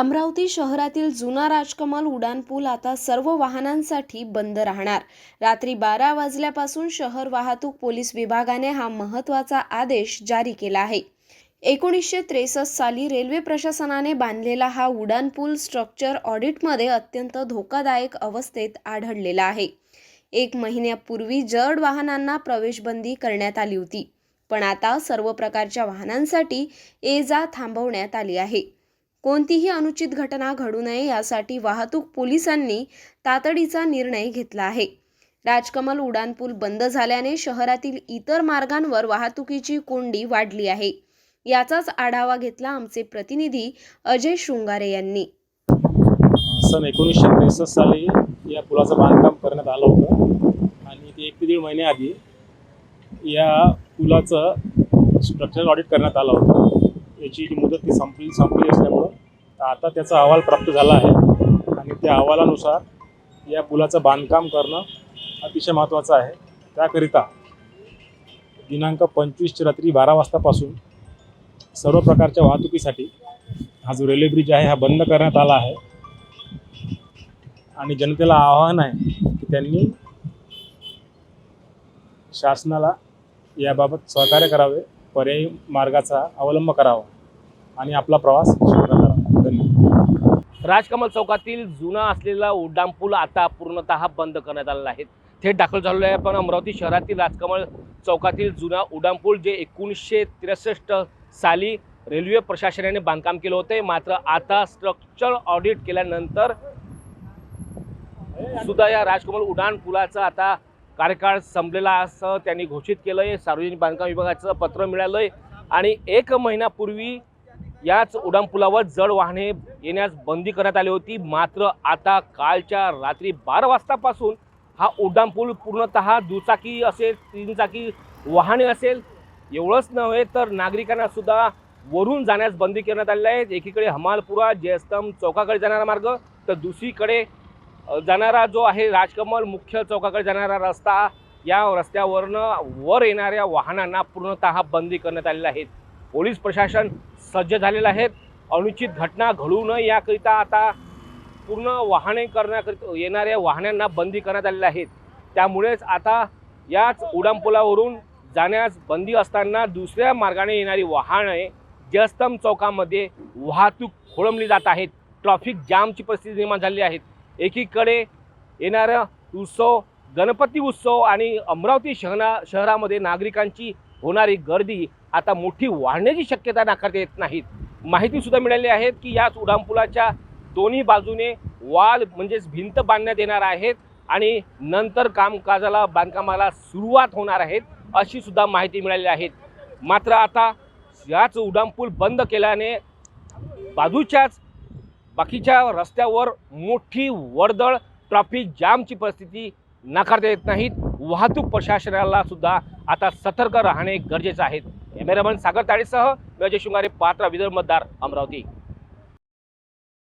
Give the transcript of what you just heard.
अमरावती शहरातील जुना राजकमल उड्डाणपूल आता सर्व वाहनांसाठी बंद राहणार. रात्री बारा वाजल्यापासून शहर वाहतूक पोलीस विभागाने हा महत्त्वाचा आदेश जारी केला आहे. एकोणीसशे त्रेसष्ट साली रेल्वे प्रशासनाने बांधलेला हा उड्डाणपूल स्ट्रक्चर ऑडिटमध्ये अत्यंत धोकादायक अवस्थेत आढळलेला आहे. एक महिन्यापूर्वी जड वाहनांना प्रवेशबंदी करण्यात आली होती पण आता सर्व प्रकारच्या वाहनांसाठी ये जा थांबवण्यात आली आहे. कोणतीही अनुचित घटना घडू नये यासाठी वाहतूक पोलिसांनी तातडीचा निर्णय घेतला आहे. राजकमल उड्डाणपूल बंद झाल्याने शहरातील इतर मार्गांवर वाहतुकीची कोंडी वाढली आहे. याचाच आढावा घेतला आमचे प्रतिनिधी अजय शृंगारे यांनी. सन एकोणीसशे त्रेसष्ट साली या पुलाचं बांधकाम करण्यात आलं होतं आणि ते एक ते दीड महिन्याआधी या पुलाचं स्ट्रक्चरल ऑडिट करण्यात आलं होतं. याची जी मुदत ती संपली संपली असल्यामुळं आता त्याचा अहवाल प्राप्त झाला आहे. आणि त्या अहवालानुसार या पुलाचं बांधकाम करणं अतिशय महत्त्वाचं आहे. त्याकरिता दिनांक पंचवीसची रात्री बारा वाजतापासून सर्व प्रकारच्या वाहतुकीसाठी हा जो रेल्वे ब्रिज आहे हा बंद करण्यात आला आहे. आणि जनतेला आवाहन आहे की त्यांनी शासनाला याबाबत सहकार्य करावे. पर्यायी मार्गाचा अवलंब करावा आणि आपला प्रवास करावा. धन्यवाद. राजकमल चौकातील जुना असलेला उड्डाणपूल आता पूर्णतः बंद करण्यात आलेला आहे. थेट दाखल झालेलो आहे पण अमरावती शहरातील राजकमल चौकातील जुना उड्डाणपूल जे एकोणीसशे त्रेसष्ट साली रेल्वे प्रशासनाने बांधकाम केलं होते मात्र आता स्ट्रक्चर ऑडिट केल्यानंतर सुद्धा या राजकमल उड्डाण पुलाचा आता कार्यकाळ संपलेला असं त्यांनी घोषित केलं आहे सार्वजनिक बांधकाम विभागाचं पत्र मिळालं आहे आणि एक महिन्यापूर्वी याच उड्डाणपुलावर जड वाहने येण्यास बंदी करण्यात आली होती. मात्र आता कालच्या रात्री बारा वाजतापासून हा उड्डाणपूल पूर्णतः दुचाकी असेल तीन चाकी वाहने असेल एवढंच नव्हे तर नागरिकांना सुद्धा वरून जाण्यास बंदी करण्यात आलेली आहे. एकीकडे हमालपुरा जयस्तंभ चौकाकडे जाणारा मार्ग तर दुसरीकडे जाणारा जो आहे राजकमल मुख्य चौकाकडे जाणारा रस्ता या रस्त्यावरनं वर येणाऱ्या वाहनांना पूर्णतः बंदी करण्यात आलेल्या आहेत पोलीस प्रशासन सज्ज झालेलं आहे. अनुचित घटना घडू नये याकरिता आता पूर्ण वाहने करण्याकरिता येणाऱ्या वाहनांना बंदी करण्यात आलेल्या आहेत त्यामुळेच आता याच उड्डाणपुलावरून जाण्यास बंदी असताना दुसऱ्या मार्गाने येणारी वाहने जयस्तंभ चौकामध्ये वाहतूक खोळंबली जात आहेत. ट्रॅफिक जामची परिस्थिती निर्माण झाली आहे. एकीकडे येणारा उत्सव गणपती उत्सव आणि अमरावती शहरा शहरामध्ये नागरिकांची होणारी गर्दी आता मोठी वाढण्याची शक्यता नाकारता येत नाहीत. माहितीसुद्धा मिळाली आहेत की याच उड्डाणपुलाच्या दोन्ही बाजूने वाल म्हणजेच भिंत बांधण्यात येणार आहेत आणि नंतर कामकाजाला बांधकामाला सुरुवात होणार आहेत अशी सुद्धा माहिती मिळाली आहे मात्र आता याच उड्डाणपूल बंद केल्याने बाजूच्याच बाकीच्या रस्त्यावर मोठी वर्दळ ट्रॅफिक जामची परिस्थिती नाकारता येत नाहीत. वाहतूक प्रशासनाला सुद्धा आता सतर्क राहणे गरजेचं आहे. कॅमेरामन सागर ताळेसह मी शृंगारे पात्रा विदर्भ मतदार अमरावती.